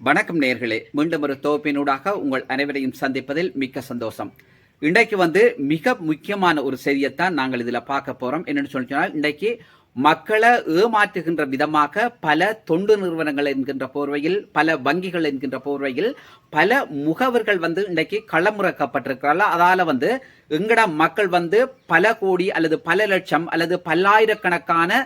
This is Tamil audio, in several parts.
வணக்கம் நேர்களே மீண்டும் ஒரு தொகுப்பினூடாக உங்கள் அனைவரையும் சந்திப்பதில் மிக்க சந்தோஷம். இன்றைக்கு வந்து மிக முக்கியமான ஒரு செய்தியைத்தான் நாங்கள் இதில் பார்க்க போகிறோம் என்னென்னு சொல்லி சொன்னால் இன்றைக்கு மக்களை ஏமாற்றுகின்ற விதமாக பல தொண்டு நிறுவனங்கள் என்கின்ற போர்வையில் பல வங்கிகள் என்கின்ற போர்வையில் பல முகவர்கள் வந்து இன்றைக்கு களமுறக்கப்பட்டிருக்கிறார்கள். அதால் வந்து எங்கட மக்கள் வந்து பல கோடி அல்லது பல லட்சம் அல்லது பல்லாயிரக்கணக்கான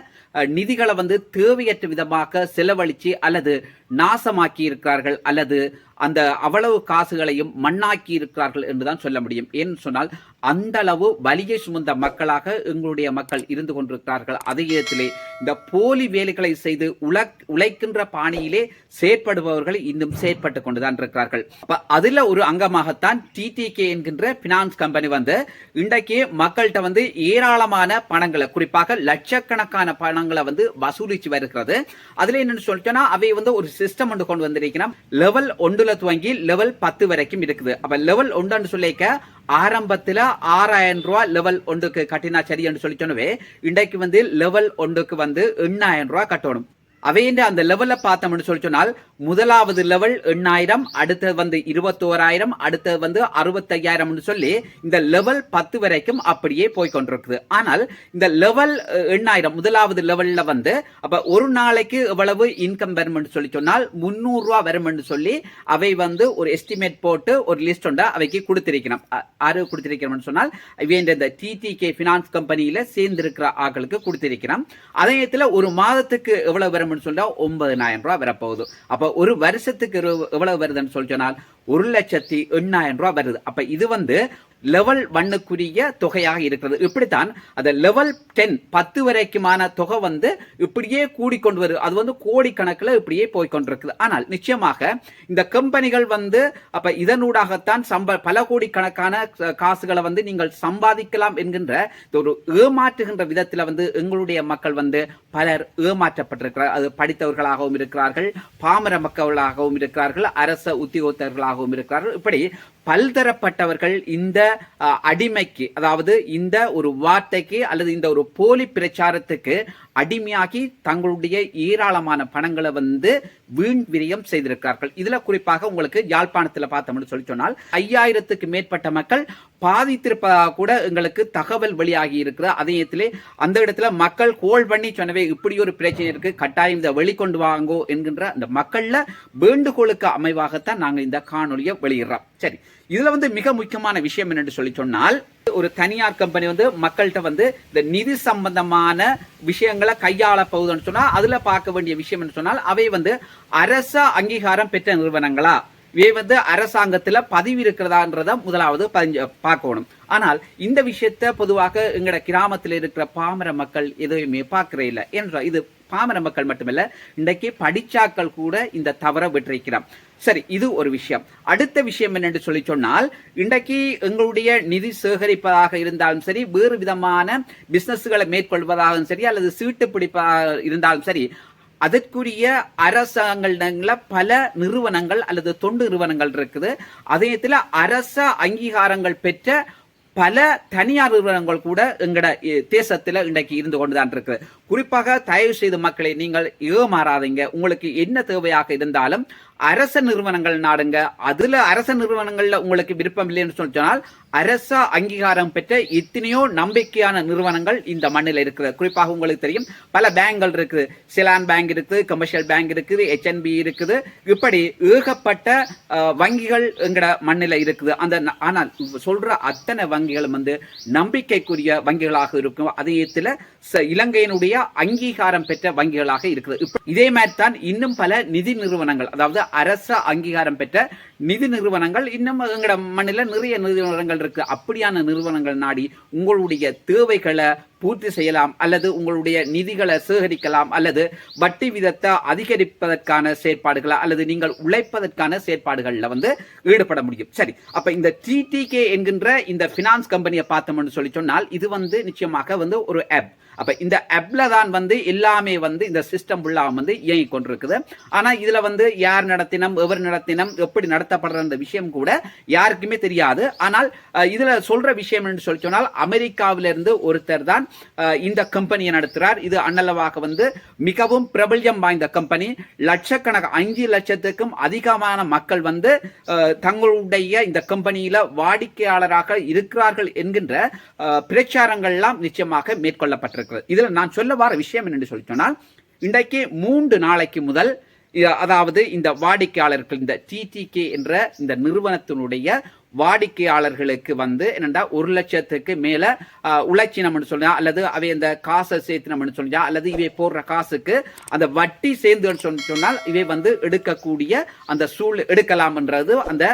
நிதிகளை வந்து தேவையற்ற விதமாக செலவழித்து அல்லது நாசமாக்கி இருக்கிறார்கள் அல்லது அந்த அவ்வளவு காசுகளையும் மண்ணாக்கி இருக்கிறார்கள் என்றுதான் சொல்ல முடியும். ஏன்னு சொன்னால் அந்த அளவு வலியை சுமந்த மக்களாக எங்களுடைய மக்கள் இருந்து கொண்டிருக்கிறார்கள். அதே இடத்திலே இந்த போலி வேலைகளை செய்து உலக் உழைக்கின்ற பாணியிலே செயற்படுபவர்கள் இன்னும் செயற்பட்டு கொண்டுதான் இருக்கிறார்கள். அப்ப அதுல ஒரு அங்கமாகத்தான் டிடிகே என்கின்ற பினான்ஸ் கம்பெனி வந்து இன்றைக்கு மக்கள்கிட்ட வந்து ஏராளமான பணங்களை குறிப்பாக லட்சக்கணக்கான பணங்களை வந்து வசூலிச்சு வருகிறது. அதுல என்னன்னு சொல்லிட்டோம்னா அவை வந்து ஒரு சிஸ்டம் ஒன்று கொண்டு வந்திருக்கிறோம். லெவல் ஒன்றுல துவங்கி லெவல் பத்து வரைக்கும் இருக்குது. அப்ப லெவல் ஒன்றுன்னு சொல்லிக்க ஆரம்பத்துல ஆறாயிரம் ரூபாய் லெவல் ஒன்றுக்கு கட்டினா சரி என்று சொல்லி சொன்னவே இன்றைக்கு வந்து லெவல் ஒன்றுக்கு வந்து எண்ணாயிரம் ரூபாய் கட்டணும். அவையின் அந்த லெவல்ல பார்த்தோம்னு சொல்லி சொன்னால் முதலாவது லெவல் எண்ணாயிரம் அடுத்தது வந்து இருபத்தோராயிரம் அடுத்தது வந்து அறுபத்தையாயிரம்னு சொல்லி இந்த லெவல் பத்து வரைக்கும் அப்படியே போய் கொண்டிருக்குது. ஆனால் இந்த லெவல் எண்ணாயிரம் முதலாவது லெவல்ல வந்து அப்ப ஒரு நாளைக்கு எவ்வளவு இன்கம் வரும்னு சொல்லி சொன்னால் முந்நூறுரூவா ரூபா சொல்லி அவை வந்து ஒரு எஸ்டிமேட் போட்டு ஒரு லிஸ்ட் ஒன்றா அவைக்கு கொடுத்திருக்கணும் ஆறு கொடுத்திருக்கணும்னு சொன்னால் இவன் இந்த டிடிகே ஃபினான்ஸ் கம்பெனியில சேர்ந்திருக்கிற ஆட்களுக்கு கொடுத்திருக்கிறோம். அதே நேரத்தில் ஒரு மாதத்துக்கு எவ்வளவு அப்படின்னு சொன்னா ஒன்பதனாயிரம் ரூபாய் வரப்போகுது. அப்போ ஒரு வருஷத்துக்கு எவ்வளவு- எவ்வளவு வருதுன்னு சொல்லி சொன்னால் ஒரு லட்சத்தி எண்ணாயிரம் ரூபாய் வருது. அப்ப இது வந்து லெவல் ஒன்னுக்குரிய தொகையாக இருக்கிறது. இப்படித்தான் அந்த லெவல் டென் பத்து வரைக்குமான தொகை வந்து இப்படியே கூடிக்கொண்டு வருது. அது வந்து கோடிக்கணக்கில் இப்படியே போய்கொண்டிருக்குது ஆனால் நிச்சயமாக இந்த கம்பெனிகள் வந்து அப்ப இதனூடாகத்தான் சம்ப பல கோடிக்கணக்கான காசுகளை வந்து நீங்கள் சம்பாதிக்கலாம் என்கின்ற ஒரு ஏமாற்றுகின்ற விதத்தில் வந்து எங்களுடைய மக்கள் வந்து பலர் ஏமாற்றப்பட்டிருக்கிறார். அது படித்தவர்களாகவும் இருக்கிறார்கள் பாமர மக்களாகவும் இருக்கிறார்கள் அரச உத்தியோகத்தர்களாகவும் இருக்கிறார்கள் இப்படி பல்தரப்பட்டவர்கள் இந்த அடிமைக்கு அதாவது இந்த ஒரு வார்த்தைக்கு அல்லது இந்த ஒரு போலி பிரச்சாரத்துக்கு அடிமையாகி தங்களுடைய ஏராளமான பணங்களை வந்து வீண் விரயம் செய்திருக்கிறார்கள். இதுல குறிப்பாக உங்களுக்கு யாழ்ப்பாணத்துல பார்த்தோம்னு சொல்லி சொன்னால் ஐயாயிரத்துக்கு மேற்பட்ட மக்கள் பாதித்திருப்பதாக கூட எங்களுக்கு தகவல் வெளியாகி இருக்கிற அதே அந்த இடத்துல மக்கள் கோல் பண்ணி சொன்னவே இப்படி ஒரு பிரச்சனை இருக்கு கட்டாயம் இதை வெளிக்கொண்டு வாங்கோ என்கின்ற அந்த மக்கள்ல வேண்டுகோளுக்கு அமைவாகத்தான் நாங்கள் இந்த காணொலியை வெளியிடுறோம். சரி. இதுல வந்து மிக முக்கியமான விஷயம் என்னன்னு சொல்லி சொன்னால் ஒரு தனியார் கம்பெனி வந்து மக்கள்கிட்ட வந்து இந்த நிதி சம்பந்தமான விஷயங்களை கையாள போகுதுன்னு சொன்னா அதுல பார்க்க வேண்டிய விஷயம் என்று சொன்னால் அவை வந்து அரச அங்கீகாரம் பெற்ற நிறுவனங்களா? இவை வந்து அரசாங்கத்துல பதிவு இருக்கிறதான்றத முதலாவது பதிஞ்சு பார்க்கணும். ஆனால் இந்த விஷயத்த பொதுவாக எங்கட கிராமத்தில் இருக்கிற பாமர மக்கள் எதுவுமே பார்க்கறே இல்லை. என்ற இது பாமர மக்கள் மட்டுமல்ல இன்றைக்கு படிச்சாக்கள் கூட இந்த தவற விட்டிருக்கிறான் சரி இது ஒரு விஷயம். அடுத்த விஷயம் என்னென்று சொல்லி சொன்னால் இன்றைக்கு எங்களுடைய நிதி சேகரிப்பதாக இருந்தாலும் சரி வேறு விதமான பிசினஸ்களை மேற்கொள்வதாகவும் சரி அல்லது சீட்டு பிடிப்பதாக இருந்தாலும் சரி அதற்குரிய அரசாங்கங்கள பல நிறுவனங்கள் அல்லது தொண்டு நிறுவனங்கள் இருக்குது. அதே நேரத்தில் அரச அங்கீகாரங்கள் பெற்ற பல தனியார் நிறுவனங்கள் கூட எங்கட தேசத்தில் தேசத்துல இன்றைக்கு இருந்து கொண்டுதான் இருக்குது. குறிப்பாக தயவு செய்து மக்களை நீங்கள் ஏமாறாதீங்க. உங்களுக்கு என்ன தேவையாக இருந்தாலும் அரச நிறுவனங்கள் நாடுங்க. அதுல அரச நிறுவனங்கள்ல உங்களுக்கு விருப்பம் இல்லைன்னு சொன்னால் அரச அங்கீகாரம் பெற்ற எத்தனையோ நம்பிக்கையான நிறுவனங்கள் இந்த மண்ணில் இருக்குது. குறிப்பாக உங்களுக்கு தெரியும் பல பேங்குகள் இருக்குது. சிலான் பேங்க் இருக்குது கமர்ஷியல் பேங்க் இருக்குது ஹெச்என்பி இருக்குது. இப்படி ஏகப்பட்ட வங்கிகள் எங்கட மண்ணில் இருக்குது. அந்த ஆனால் சொல்ற அத்தனை வங்கிகளும் வந்து நம்பிக்கைக்குரிய வங்கிகளாக இருக்கும். அதே இலங்கையினுடைய நிறைய அங்கீகாரம் பெற்ற வங்கிகளாக இருக்குது இதே மாதிரி தான் இன்னும் பல நிதி நிறுவனங்கள் அதாவது அரச அங்கீகாரம் பெற்ற நிதி நிறுவனங்கள் இன்னும் எங்களோட மண்ணில் நிறைய நிறுவனங்கள் இருக்கு. அப்படியான நிறுவனங்கள் நாடி உங்களுடைய தேவைகளை பூர்த்தி செய்யலாம் அல்லது உங்களுடைய நிதிகளை சேகரிக்கலாம் அல்லது வட்டி விதத்தை அதிகரிப்பதற்கான செயற்பாடுகளை அல்லது நீங்கள் உழைப்பதற்கான செயற்பாடுகளில் வந்து ஈடுபட முடியும். சரி அப்ப இந்த டிடிகே என்கின்ற இந்த பினான்ஸ் கம்பெனியை பார்த்தோம்னு சொல்லி சொன்னால் இது வந்து நிச்சயமாக வந்து ஒரு ஆப் அப்ப இந்த ஆப்ல தான் வந்து எல்லாமே வந்து இந்த சிஸ்டம் ஃபுல்லாக வந்து இயங்கி கொண்டிருக்குது. ஆனா இதுல வந்து யார் நடத்தினம் எவர் நடத்தினம் எப்படி நடத்த நடத்தப்படுற அந்த விஷயம் கூட யாருக்குமே தெரியாது. ஆனால் இதில் இதுல சொல்ற விஷயம் என்று சொல்லி சொன்னால் அமெரிக்காவிலிருந்து ஒருத்தர் தான் இந்த கம்பெனியை நடத்துறார். இது அண்ணளவாக வந்து மிகவும் பிரபல்யம் வாய்ந்த கம்பெனி. லட்சக்கணக்கு அஞ்சு லட்சத்துக்கும் அதிகமான மக்கள் வந்து தங்களுடைய இந்த கம்பெனியில வாடிக்கையாளராக இருக்கிறார்கள் என்கின்ற பிரச்சாரங்கள்லாம் நிச்சயமாக மேற்கொள்ளப்பட்டிருக்கிறது. இதுல நான் சொல்ல வர விஷயம் என்னென்று சொல்லி சொன்னால் இன்றைக்கு மூன்று நாளைக்கு முதல் அதாவது இந்த வாடிக்கையாளர்கள் இந்த டிடிகே என்ற இந்த நிறுவனத்தினுடைய வாடிக்கையாளர்களுக்கு வந்து என்னண்டா ஒரு லட்சத்துக்கு மேல அஹ், உழைச்சினம்னு சொல்லியா அல்லது அவை அந்த காசை சேர்த்தினம்னு சொல்லியா அல்லது இவை போடுற காசுக்கு அந்த வட்டி சேர்ந்து சொன்னால் இவை வந்து எடுக்கக்கூடிய அந்த சூழ் எடுக்கலாம்ன்றது அந்த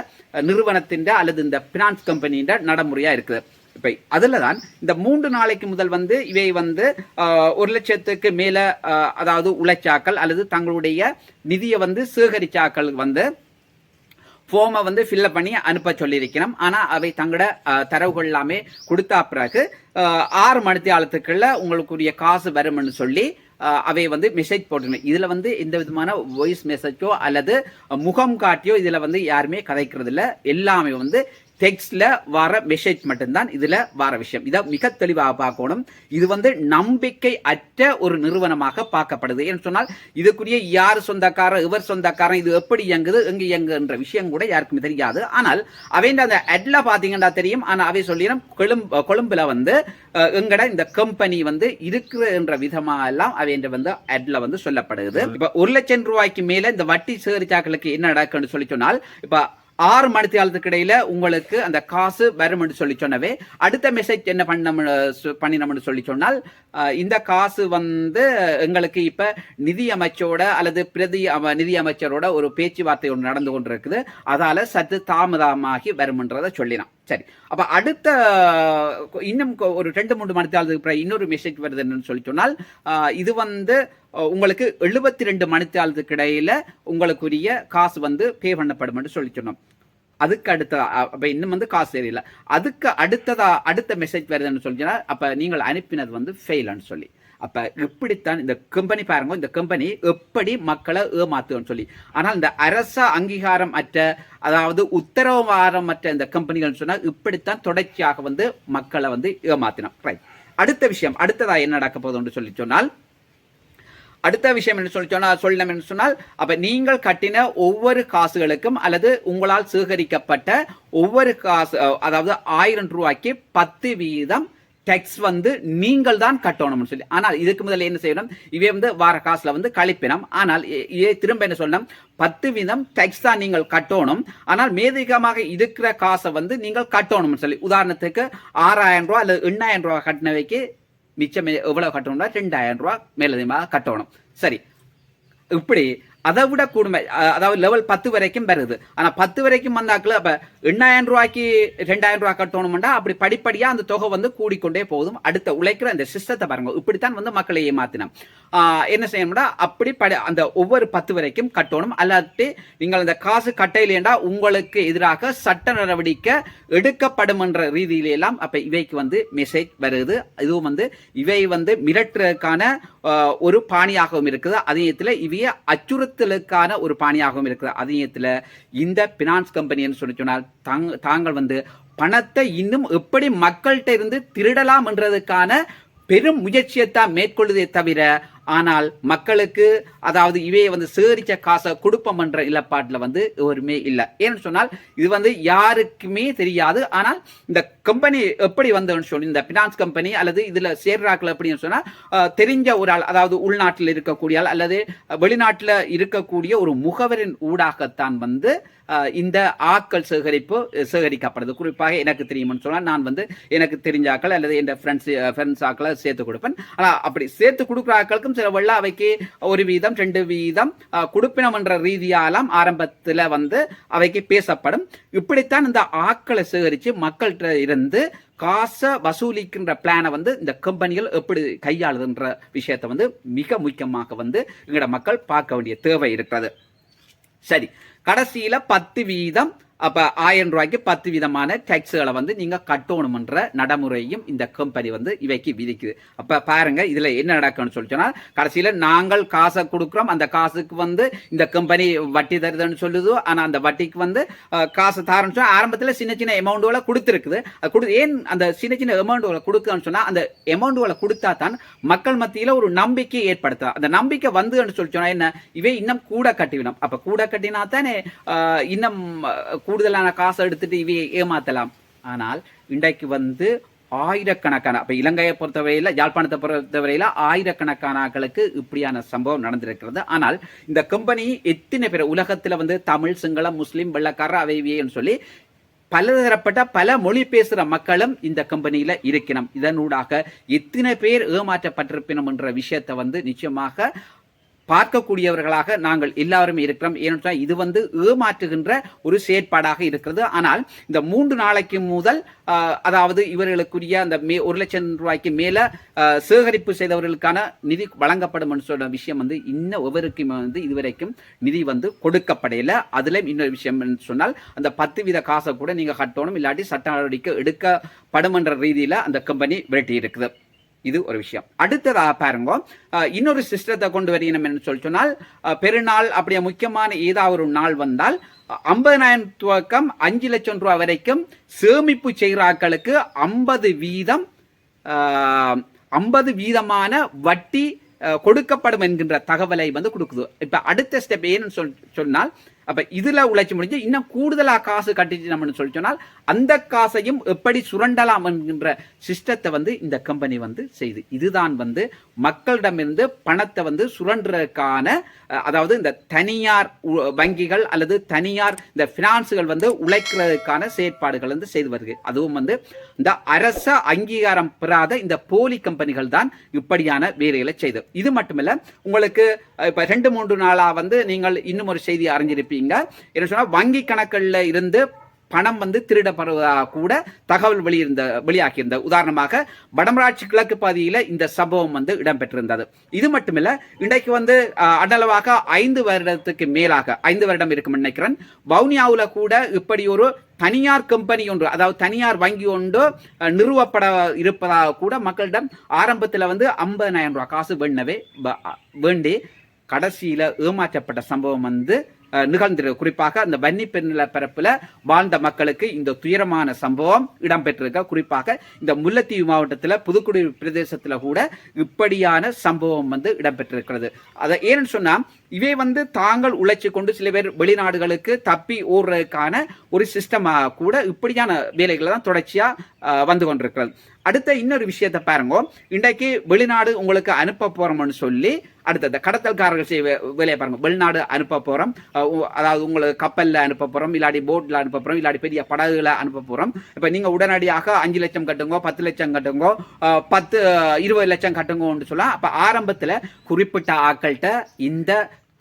நிறுவனத்தின் அல்லது இந்த பினான்ஸ் கம்பெனியின் நடைமுறையா இருக்குது. இப்போ அதில் தான் இந்த மூன்று நாளைக்கு முதல் வந்து இவை வந்து ஒரு லட்சத்துக்கு மேலே அதாவது உழைச்சாக்கள் அல்லது தங்களுடைய நிதியை வந்து சேகரிச்சாக்கள் வந்து ஃபோமை வந்து ஃபில்அப் பண்ணி அனுப்ப சொல்லியிருக்கிறோம். ஆனால் அவை தங்களோட தரவுகள் எல்லாமே கொடுத்தா பிறகு ஆறு மணி மணித்தியாலத்துக்குள்ள உங்களுக்குரிய காசு வரும்னு சொல்லி அவை வந்து மெசேஜ் போட்டுருங்க இதில் வந்து எந்த விதமான வாய்ஸ் மெசேஜோ அல்லது முகம் காட்டியோ இதில் வந்து யாருமே கதைக்கிறது இல்லை எல்லாமே வந்து டெக்ஸ்ட்ல வர மெசேஜ் மட்டும்தான் இதுல வர விஷயம். இதை மிக தெளிவாக பார்க்கணும். இது வந்து நம்பிக்கை அற்ற ஒரு நிறுவனமாக பார்க்கப்படுது. ஏன்னு சொன்னால் இதுக்குரிய யார் சொந்தக்காரன் இவர் சொந்தக்காரன் இது எப்படி இயங்குது எங்க இயங்குன்ற விஷயம் கூட யாருக்குமே தெரியாது. ஆனால் அவைண்ட அந்த அட்ல பாத்தீங்கன்னா தெரியும். ஆனா அவை சொல்லிடும் கொழும்பு கொழும்புல வந்து எங்கட இந்த கம்பெனி வந்து இருக்கிற என்ற விதமா எல்லாம் அவைண்ட வந்து அட்ல வந்து சொல்லப்படுது. இப்ப ஒரு லட்சம் ரூபாய்க்கு மேல இந்த வட்டி சேகரிச்சாக்களுக்கு என்ன நடக்குன்னு சொல்லி சொன்னால் இப்ப ஆறு மணித்தியாலத்துக்கு இடையில உங்களுக்கு அந்த காசு வரும்னு சொல்லி சொன்னவே அடுத்த மெசேஜ் என்ன பண்ண பண்ணினோம்னு சொல்லி சொன்னால் இந்த காசு வந்து எங்களுக்கு இப்ப நிதி அமைச்சரோட அல்லது பிரதி நிதி அமைச்சரோட ஒரு பேச்சுவார்த்தை ஒன்று நடந்து கொண்டிருக்குது. அதால சற்று தாமதமாகி வரும்ன்றதை சொல்லினான். சரி. அப்ப அடுத்த இன்னும் ஒரு ரெண்டு மூணு மணித்தாளத்துக்கு பிறகு இன்னொரு மெசேஜ் வருது என்னன்னு சொல்லி சொன்னால் இது வந்து உங்களுக்கு எழுபத்தி ரெண்டு மணித்தாளத்துக்கு இடையில உங்களுக்குரிய காசு வந்து பே பண்ணப்படும் என்று சொல்லி சொன்னோம். அதுக்கு அடுத்த அப்போ அப்ப இன்னும் வந்து காசு தெரியல அதுக்கு அடுத்ததா அடுத்த மெசேஜ் வருதுன்னு சொல்லி சொன்னால் அப்ப நீங்கள் அனுப்பினது வந்து ஃபெயில்னு சொல்லி. அப்ப இப்படித்தான் இந்த கம்பெனி பாருங்க இந்த கம்பெனி எப்படி மக்களை ஏமாத்துன்னு சொல்லி. ஆனால் இந்த அரச அங்கீகாரம் அற்ற அதாவது உத்தரவாரம் அற்ற இந்த கம்பெனிகள் சொன்னா இப்படித்தான் தொடர்ச்சியாக வந்து மக்களை வந்து ஏமாத்தினோம். ரைட் அடுத்த விஷயம் அடுத்ததா என்ன நடக்க போகுதுன்னு சொல்லி சொன்னால் அடுத்த விஷயம் என்ன சொல்லி சொன்னால் சொல்லணும் என்று சொன்னால் அப்போ நீங்கள் கட்டின ஒவ்வொரு காசுகளுக்கும் அல்லது உங்களால் சேகரிக்கப்பட்ட ஒவ்வொரு காசு அதாவது ஆயிரம் ரூபாய்க்கு பத்து வீதம் டெக்ஸ் வந்து நீங்கள் தான் கட்டணும்னு சொல்லி. ஆனால் இதுக்கு முதல்ல என்ன செய்யணும்? இவை வந்து வார காசுல வந்து கழிப்பினம். ஆனால் இதை திரும்ப என்ன சொல்லணும்? பத்து வீதம் டெக்ஸ் தான் நீங்கள் கட்டணும். ஆனால் மேதிகமாக இருக்கிற காசை வந்து நீங்கள் கட்டணும்னு சொல்லி. உதாரணத்துக்கு ஆறாயிரம் ரூபா அல்லது எண்ணாயிரம் ரூபாய் கட்டினவைக்கு மிச்சம் எவ்வளோ எவ்வளவு கட்டணும்னா ரெண்டாயிரம் ரூபா மேலதிகமாக கட்டணும். சரி. இப்படி அதை விட கூடுமை. அதாவது லெவல் பத்து வரைக்கும் வருது. ஆனால் பத்து வரைக்கும் வந்தாக்குல அப்போ எண்ணாயிரம் ரூபாய்க்கு ரெண்டாயிரம் ரூபா கட்டணும்னா அப்படி படிப்படியாக அந்த தொகை வந்து கூடிக்கொண்டே போதும் அடுத்த உழைக்கிற அந்த சிஸ்டத்தை பாருங்க. இப்படித்தான் வந்து மக்களை ஏமாத்தினோம். என்ன செய்யணும்னா அப்படி படி அந்த ஒவ்வொரு பத்து வரைக்கும் கட்டணும். அல்லாட்டி நீங்கள் அந்த காசு கட்டையிலேண்டா உங்களுக்கு எதிராக சட்ட நடவடிக்கை எடுக்கப்படும் என்ற அப்போ இவைக்கு வந்து மெசேஜ் வருது. இதுவும் வந்து இவை வந்து மிரட்டுறதுக்கான ஒரு பாணியாகவும் இருக்குது. அதேயத்தில் இவைய அச்சுறுத்தலுக்கான ஒரு பாணியாகவும் இருக்குது. அதேயத்தில் இந்த பினான்ஸ் கம்பெனின்னு சொல்லி சொன்னால் தாங்க- தாங்கள் வந்து பணத்தை இன்னும் எப்படி மக்கள்கிட்ட இருந்து திருடலாம் என்றதுக்கான பெரும் முயற்சியைத்தான் மேற்கொள்ளுதே தவிர ஆனால் மக்களுக்கு அதாவது இவையை வந்து சேகரிச்ச காசை கொடுப்போம் என்ற இலப்பாட்டுல வந்து ஒருமே இல்லை. ஏன்னு சொன்னால் இது வந்து யாருக்குமே தெரியாது. ஆனால் இந்த கம்பெனி எப்படி வந்தோன்னு சொல்லி இந்த ஃபினான்ஸ் கம்பெனி அல்லது இதில் சேர்றாக்கள் அப்படின்னு சொன்னால் தெரிஞ்ச ஒரு ஆள் அதாவது உள்நாட்டில் இருக்கக்கூடிய ஆள் அல்லது வெளிநாட்டில் இருக்கக்கூடிய ஒரு முகவரின் ஊடாகத்தான் வந்து இந்த ஆட்கள் சேகரிப்பு சேகரிக்கப்படுது. குறிப்பாக எனக்கு தெரியும்னு சொன்னால் நான் வந்து எனக்கு தெரிஞ்ச ஆக்கள் அல்லது என் ஃப்ரெண்ட்ஸ் ஃப்ரெண்ட்ஸ் ஆக்களை சேர்த்து கொடுப்பேன். ஆனால் அப்படி சேர்த்து கொடுக்குற ஆக்களுக்கு ஆட்களுக்கும் சில வெள்ளாவைக்கு ஒரு வீதம் ரெண்டு வீதம் கொடுப்பினம் என்ற ரீதியாலாம் ஆரம்பத்தில் வந்து அவைக்கு பேசப்படும். இப்படித்தான் இந்த ஆக்களை சேகரித்து மக்கள்கிட்ட இருந்து காசை வசூலிக்கின்ற பிளானை வந்து இந்த கம்பெனிகள் எப்படி கையாளுதுன்ற விஷயத்தை வந்து மிக முக்கியமாக வந்து எங்களோட மக்கள் பார்க்க வேண்டிய தேவை இருக்கிறது. சரி கடைசியில் பத்து வீதம் அப்ப ஆயிரம் ரூபாய்க்கு பத்து விதமான டேக்ஸ்களை வந்து நீங்க கட்டணும்ன்ற நடைமுறையும் இந்த கம்பெனி வந்து இவைக்கு விதிக்குது. அப்ப பாருங்க இதுல என்ன நடக்கும்னு சொல்லி சொன்னா கடைசியில நாங்கள் காசை கொடுக்குறோம் அந்த காசுக்கு வந்து இந்த கம்பெனி வட்டி தருதுன்னு சொல்லுது. ஆனா அந்த வட்டிக்கு வந்து காசு தாரன்னு சொன்னால் ஆரம்பத்துல சின்ன சின்ன அமௌண்ட்டுகளை கொடுத்துருக்குது. அது கொடு ஏன் அந்த சின்ன சின்ன அமௌண்ட்டுகளை கொடுக்குன்னு சொன்னா அந்த அமௌண்ட்டுகளை கொடுத்தா தான் மக்கள் மத்தியில ஒரு நம்பிக்கை ஏற்படுத்தும் அந்த நம்பிக்கை வந்துன்னு சொல்லி சொன்னா என்ன? இவை இன்னும் கூட கட்டிவிடும். அப்ப கூட கட்டினா தானே இன்னும் கூடுதலான காசை எடுத்துட்டு இவையை ஏமாத்தலாம். ஆனால் இன்றைக்கு வந்து ஆயிரக்கணக்கான இப்போ இலங்கையை பொறுத்தவரையில் யாழ்ப்பாணத்தை பொறுத்தவரையில் ஆயிரக்கணக்கானாக்களுக்கு இப்படியான சம்பவம் நடந்திருக்கிறது. ஆனால் இந்த கம்பெனி எத்தனை பேர் உலகத்தில் வந்து தமிழ் சிங்களம் முஸ்லீம் வெள்ளக்காரர் அவைவியன்னு சொல்லி சொல்லி பலதரப்பட்ட பல மொழி பேசுகிற மக்களும் இந்த கம்பெனியில் இருக்கணும். இதனூடாக எத்தனை பேர் ஏமாற்றப்பட்டிருப்பினம் என்ற விஷயத்தை வந்து நிச்சயமாக பார்க்கக்கூடியவர்களாக நாங்கள் எல்லாருமே இருக்கிறோம். ஏனென்றால் இது வந்து ஏமாற்றுகின்ற ஒரு செயற்பாடாக இருக்கிறது. ஆனால் இந்த மூன்று நாளைக்கு முதல் அதாவது இவர்களுக்குரிய அந்த மே ஒரு லட்சம் ரூபாய்க்கு மேல சேகரிப்பு செய்தவர்களுக்கான நிதி வழங்கப்படும் என்று விஷயம் வந்து இன்னும் ஒவ்வொருக்குமே வந்து இதுவரைக்கும் நிதி வந்து கொடுக்கப்படையில அதுல இன்னொரு விஷயம் என்று சொன்னால் அந்த பத்து வீத காசை கூட நீங்க கட்டணும். இல்லாட்டி சட்ட நடவடிக்கை எடுக்கப்படும் என்ற ரீதியில அந்த கம்பெனி விரட்டி இருக்குது இது ஒரு விஷயம். அடுத்ததாக பாருங்க இன்னொரு சிஸ்டத்தை கொண்டு வரணும் என்று சொல்லி சொன்னால் பெருநாள் அப்படியே முக்கியமான ஏதாவது ஒரு நாள் வந்தால் ஐம்பதனாயிரம் துவக்கம் அஞ்சு லட்சம் ரூபாய் வரைக்கும் சேமிப்பு செய்கிறாக்களுக்கு ஐம்பது வீதம் ஐம்பது வீதமான வட்டி கொடுக்கப்படும் என்கின்ற தகவலை வந்து கொடுக்குது. இப்போ அடுத்த ஸ்டெப் ஏன்னு சொல் சொன்னால் அப்ப இதுல உழைச்சி முடிஞ்சு இன்னும் கூடுதலா காசு கட்டிட்டு நம்மனு சொல்லி சொன்னால் அந்த காசையும் எப்படி சுரண்டலாம் என்கின்ற சிஸ்டத்தை வந்து இந்த கம்பெனி வந்து செய்து. இதுதான் வந்து மக்களிடமிருந்து பணத்தை வந்து சுரண்டுறதுக்கான அதாவது இந்த தனியார் வங்கிகள் அல்லது தனியார் இந்த பினான்ஸுகள் வந்து உழைக்கிறதுக்கான செயற்பாடுகள் வந்து செய்து வருது அதுவும் வந்து இந்த அரச அங்கீகாரம் பெறாத இந்த போலி கம்பெனிகள் தான் இப்படியான வேலைகளை செய்து இது மட்டுமல்ல உங்களுக்கு இப்ப ரெண்டு மூன்று நாளா வந்து நீங்கள் இன்னும் ஒரு செய்தி அறிஞ்சிருப்பீங்க. என்ன சொன்னா வங்கி கணக்கில் இருந்து பணம் வந்து திருடப்படுவதாக கூட தகவல் வெளியிருந்த வெளியாகியிருந்த. உதாரணமாக வடமராட்சி கிழக்கு பகுதியில் இந்த சம்பவம் வந்து இடம்பெற்றிருந்தது. இது மட்டுமில்ல இன்றைக்கு வந்து அடளவாக அடலவாக ஐந்து வருடத்துக்கு மேலாக ஐந்து வருடம் இருக்கும் நினைக்கிறேன். வவுனியாவில் கூட இப்படி ஒரு தனியார் கம்பெனி ஒன்று அதாவது தனியார் வங்கி ஒன்று நிறுவப்பட இருப்பதாக கூட மக்களிடம் ஆரம்பத்தில் வந்து ஐம்பதனாயிரம் ரூபாய் காசு வேண்டவே வேண்டி கடைசியில ஏமாற்றப்பட்ட சம்பவம் வந்து நிகழ்ந்திருக்கு. குறிப்பாக அந்த வன்னி பெண்ணில பரப்புல வாழ்ந்த மக்களுக்கு இந்த துயரமான சம்பவம் இடம்பெற்றிருக்க. குறிப்பாக இந்த முல்லைத்தீவு மாவட்டத்துல புதுக்குடி பிரதேசத்துல கூட இப்படியான சம்பவம் வந்து இடம்பெற்றிருக்கிறது. அதை ஏன்னு சொன்னா இவை வந்து தாங்கள் உழைச்சி கொண்டு சில பேர் வெளிநாடுகளுக்கு தப்பி ஓடுறதுக்கான ஒரு சிஸ்டமாக கூட இப்படியான வேலைகளை தான் தொடர்ச்சியாக வந்து கொண்டிருக்கிறது. அடுத்த இன்னொரு விஷயத்தை பாருங்க. இன்றைக்கு வெளிநாடு உங்களுக்கு அனுப்ப போகிறோம்னு சொல்லி அடுத்தது கடத்தல்காரர்கள் செய்ய வே- வேலையை பாருங்க. வெளிநாடு அனுப்ப போகிறோம் அதாவது உங்களுக்கு கப்பல்ல அனுப்ப போகிறோம் இல்லாட்டி போட்டில் அனுப்ப போகிறோம் இல்லாட்டி பெரிய படகுகளை அனுப்ப போகிறோம் இப்போ நீங்கள் உடனடியாக அஞ்சு லட்சம் கட்டுங்க பத்து லட்சம் கட்டுங்க பத்து இருபது லட்சம் கட்டுங்கன்னு சொல்லலாம். அப்போ ஆரம்பத்தில் குறிப்பிட்ட ஆக்கள்கிட்ட இந்த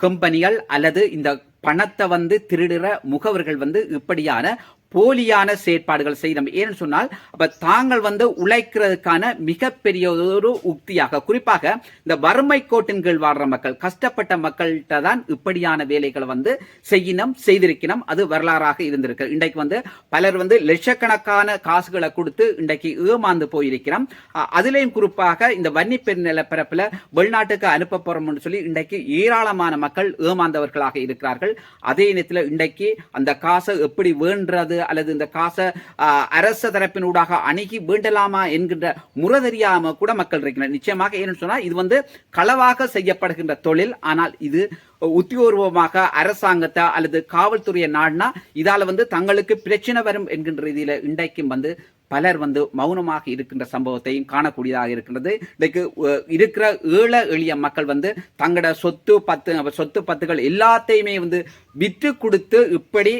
கம்பெனிகள் அல்லது இந்த பணத்தை வந்து திருடுற முகவர்கள் வந்து இப்படியான போலியான செயற்பாடுகள் செய்தோம். ஏன்னு சொன்னால் அப்ப தாங்கள் வந்து உழைக்கிறதுக்கான மிகப்பெரிய ஒரு உக்தியாக குறிப்பாக இந்த வறுமை கோட்டின் கீழ் வாழ்ற மக்கள் கஷ்டப்பட்ட மக்கள்கிட்ட தான் இப்படியான வேலைகளை வந்து செய்யினம் செய்திருக்கணும் அது வரலாறாக இருந்திருக்கு. இன்றைக்கு வந்து பலர் வந்து லட்சக்கணக்கான காசுகளை கொடுத்து இன்றைக்கு ஏமாந்து போயிருக்கிறோம். அதுலேயும் குறிப்பாக இந்த வன்னி பெருநிலப்பரப்புல வெளிநாட்டுக்கு அனுப்ப போறோம்னு சொல்லி இன்றைக்கு ஏராளமான மக்கள் ஏமாந்தவர்களாக இருக்கிறார்கள். அதே நேரத்தில் இன்றைக்கு அந்த காசை எப்படி வேண்டது அல்லது இந்த காசை ஆ, அரச தரப்பினூடாக அணுகி வேண்டலாமா என்கின்ற முறை தெரியாம கூட மக்கள் இருக்கிறார் நிச்சயமாக ஏன்னு சொன்னா இது வந்து களவாக செய்யப்படுகின்ற தொழில். ஆனால் இது உத்தியோகபூர்வமாக அரசாங்கத்தை அல்லது காவல்துறையை நாடினா இதால வந்து தங்களுக்கு பிரச்சனை வரும் என்கின்ற ரீதியில இன்றைக்கும் வந்து பலர் வந்து மௌனமாக இருக்கின்ற சம்பவத்தையும் காணக்கூடியதாக இருக்கின்றது. இன்றைக்கு இருக்கிற ஏழை எளிய மக்கள் வந்து தங்களோட சொத்து பத்து சொத்து பத்துகள் எல்லாத்தையுமே வந்து விற்று கொடுத்து இப்படி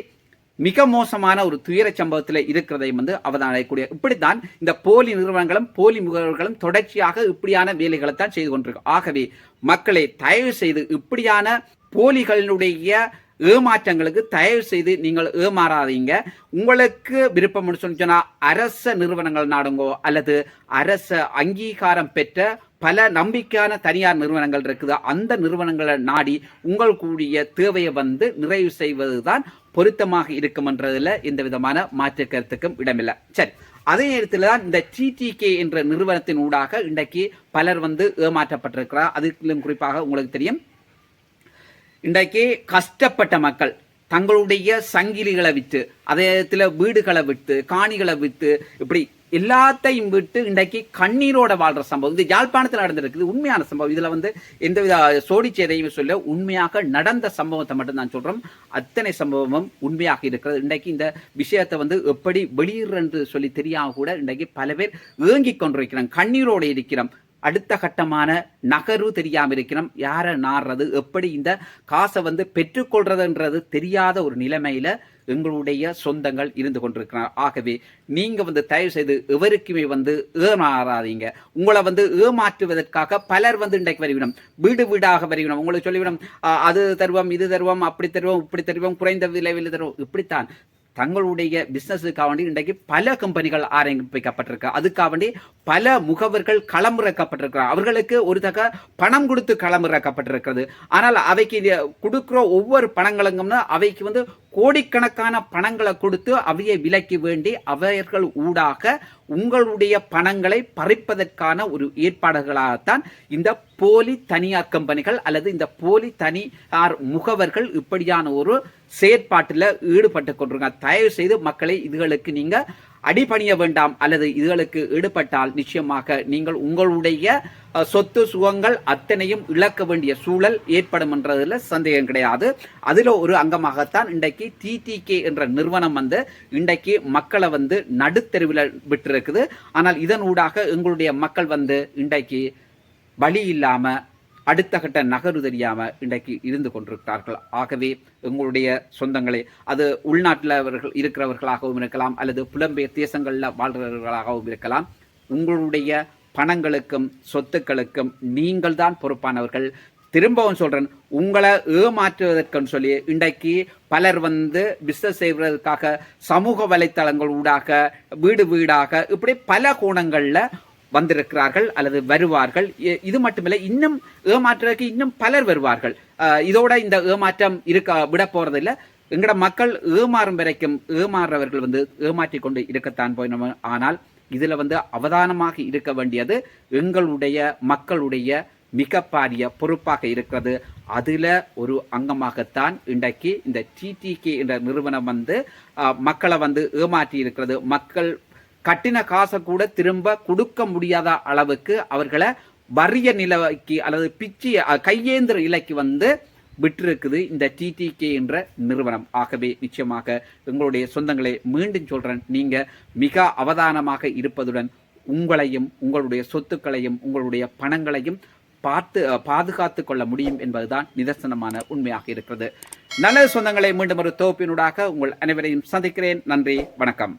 மிக மோசமான ஒரு துயர சம்பவத்தில் இருக்கிறதையும் வந்து அவதானிக்கக்கூடிய இப்படித்தான் இந்த போலி நிறுவனங்களும் போலி முகவர்களும் தொடர்ச்சியாக இப்படியான வேலைகளை தான் செய்து கொண்டிருக்கும் ஆகவே மக்களை தயவு செய்து இப்படியான போலிகளினுடைய ஏமாற்றங்களுக்கு தயவு செய்து நீங்கள் ஏமாறாதீங்க. உங்களுக்கு விருப்பம் சொன்னா அரச நிறுவனங்கள் நாடுங்கோ அல்லது அரச அங்கீகாரம் பெற்ற பல நம்பிக்கையான தனியார் நிறுவனங்கள் இருக்குது. அந்த நிறுவனங்களை நாடி உங்களுக்குரிய தேவையை வந்து நிறைவு செய்வதுதான் பொருத்தமாக இருக்கும்ன்றதுல எந்த விதமான மாற்று கருத்துக்கும் இடமில்லை. சரி அதே நேரத்தில் தான் இந்த டிடிகே என்ற நிறுவனத்தின் ஊடாக இன்றைக்கு பலர் வந்து ஏமாற்றப்பட்டிருக்கிறார். அதுக்கிலும் குறிப்பாக உங்களுக்கு தெரியும். இன்றைக்கு கஷ்டப்பட்ட மக்கள் தங்களுடைய சங்கிலிகளை விற்று அதே இடத்துல வீடுகளை விட்டு காணிகளை விட்டு இப்படி எல்லாத்தையும் விட்டு இன்றைக்கு கண்ணீரோட வாழ்ற சம்பவம். இது யாழ்ப்பாணத்தில் நடந்திருக்குது. உண்மையான சம்பவம். இதுல வந்து எந்தவித சோடிச்சேதையும் சொல்ல உண்மையாக நடந்த சம்பவத்தை மட்டும் நான் சொல்றோம். அத்தனை சம்பவமும் உண்மையாக இருக்கிறது. இன்றைக்கு இந்த விஷயத்தை வந்து எப்படி வெளியிடுறன்று சொல்லி தெரியாம கூட இன்றைக்கு பல பேர் ஏங்கிக் கொண்டிருக்கிறோம். கண்ணீரோடு இருக்கிறோம். அடுத்த கட்டமான நகர்வு தெரியாமல் இருக்கிறோம் யாரை நாடுறது எப்படி இந்த காசை வந்து பெற்றுக்கொள்றதுன்றது தெரியாத ஒரு நிலைமையில எங்களுடைய சொந்தங்கள் இருந்து கொண்டிருக்கிறார். ஆகவே நீங்க வந்து தயவு செய்து எவருக்குமே வந்து ஏமாறாதீங்க. உங்களை வந்து ஏமாற்றுவதற்காக பலர் வந்து இன்றைக்கு வருவிடும் வீடு வீடாக வருவிடும் உங்களுக்கு சொல்லிவிடும் அது தருவோம் இது தருவோம் அப்படி தருவோம் இப்படி தருவோம் குறைந்த விளைவில் தருவோம். இப்படித்தான் தங்களுடைய பிசினஸுக்காக வேண்டி இன்றைக்கு பல கம்பெனிகள் ஆரம்பிக்கப்பட்டிருக்கு. அதுக்காக வேண்டி பல முகவர்கள் களமிறக்கப்பட்டிருக்கிறார். அவர்களுக்கு ஒரு தக பணம் கொடுத்து களமிறக்கப்பட்டிருக்கிறது. ஆனால் அவைக்கு இது கொடுக்குற ஒவ்வொரு பணங்களுங்கம்னா அவைக்கு வந்து கோடிக்கணக்கான பணங்களை கொடுத்து அவையை விலக்கி வேண்டி அவர்கள் ஊடாக உங்களுடைய பணங்களை பறிப்பதற்கான ஒரு ஏற்பாடுகளாகத்தான் இந்த போலி தனியார் கம்பெனிகள் அல்லது இந்த போலி தனியார் முகவர்கள் இப்படியான ஒரு செயற்பாட்டில் ஈடுபட்டு கொண்டிருக்காங்க. தயவு செய்து மக்களை இதுகளுக்கு நீங்கள் அடிபணிய வேண்டாம் அல்லது இதுகளுக்கு ஈடுபட்டால் நிச்சயமாக நீங்கள் உங்களுடைய சொத்து சுகங்கள் அத்தனையும் இழக்க வேண்டிய சூழல் ஏற்படும் என்றதுல சந்தேகம் கிடையாது. அதுல ஒரு அங்கமாகத்தான் இன்றைக்கு டிடிகே என்ற நிறுவனம் வந்து இன்றைக்கு மக்களை வந்து நடுத்தெருவில் விட்டிருக்குது. ஆனால் இதன் ஊடாக எங்களுடைய மக்கள் வந்து இன்றைக்கு வழி இல்லாம அடுத்த கட்ட நகர்வு தெரியாமல் இன்றைக்கு இருந்து கொண்டிருக்கிறார்கள். ஆகவே எங்களுடைய சொந்தங்களே அது உள்நாட்டில் அவர்கள் இருக்கிறவர்களாகவும் இருக்கலாம் அல்லது புலம்பெயர் தேசங்களில் வாழ்கிறவர்களாகவும் இருக்கலாம் உங்களுடைய பணங்களுக்கும் சொத்துக்களுக்கும் நீங்கள் தான் பொறுப்பானவர்கள். திரும்பவும் சொல்றேன் உங்களை ஏமாற்றுவதற்குன்னு சொல்லி இன்றைக்கு பலர் வந்து பிஸ்னஸ் செய்வதற்காக சமூக வலைத்தளங்கள் ஊடாக வீடு வீடாக இப்படி பல கோணங்களில் வந்திருக்கிறார்கள் அல்லது வருவார்கள். இது மட்டுமில்லை இன்னும் ஏமாற்றுறதுக்கு இன்னும் பலர் வருவார்கள். இதோட இந்த ஏமாற்றம் இருக்க விட போறதில்லை. எங்கட மக்கள் ஏமாறும் வரைக்கும் ஏமாறுறவர்கள் வந்து ஏமாற்றி கொண்டு இருக்கத்தான் போயினோம். ஆனால் இதுல வந்து அவதானமாக இருக்க வேண்டியது எங்களுடைய மக்களுடைய மிக பாரிய பொறுப்பாக இருக்கிறது. அதில் ஒரு அங்கமாகத்தான் இன்றைக்கு இந்த டிடிகே என்ற நிறுவனம் வந்து மக்களை வந்து ஏமாற்றி இருக்கிறது. மக்கள் கட்டின காசை கூட திரும்ப கொடுக்க முடியாத அளவுக்கு அவர்களை வறிய நிலைக்கு அல்லது பிச்சி கையேந்திர இலைக்கு வந்து விட்டிருக்குது இந்த டிடிகே என்ற நிறுவனம். ஆகவே நிச்சயமாக எங்களுடைய சொந்தங்களை மீண்டும் சொல்கிறேன் நீங்கள் மிக அவதானமாக இருப்பதுடன் உங்களையும் உங்களுடைய சொத்துக்களையும் உங்களுடைய பணங்களையும் பார்த்து பாதுகாத்து கொள்ள முடியும் என்பதுதான் நிதர்சனமான உண்மையாக இருக்கிறது. நல்ல சொந்தங்களை மீண்டும் ஒரு தொகுப்பினூடாக உங்கள் அனைவரையும் சந்திக்கிறேன். நன்றி வணக்கம்.